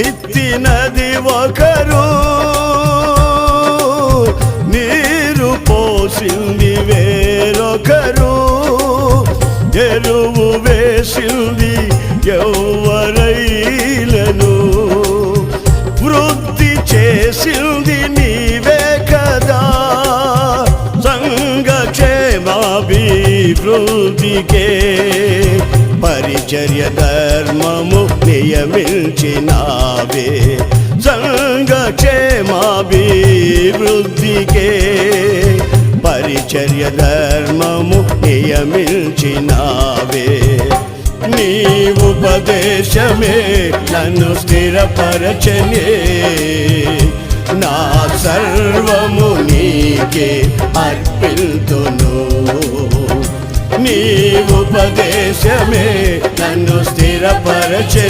విత్తినది ఒకరు. నీరు పోసింది వేరొకరు. ఎరువు వేసింది ఎవరైలను వృత్తి చేసింది నీవే కదా. సంగక్షేమాభివృద్ధికే పరిచర్య ధర్మము నియమించినా. నియమించినావే సంఘక్షేమాభివృద్ధికే పరిచర్య ధర్మము నియమించినావే. నీ ఉపదేశమే నన్ను స్థిరపరచనే. నా సర్వము నీకే అర్పిల్తును నీ ఉపదేశమే నన్ను స్థిరపరచ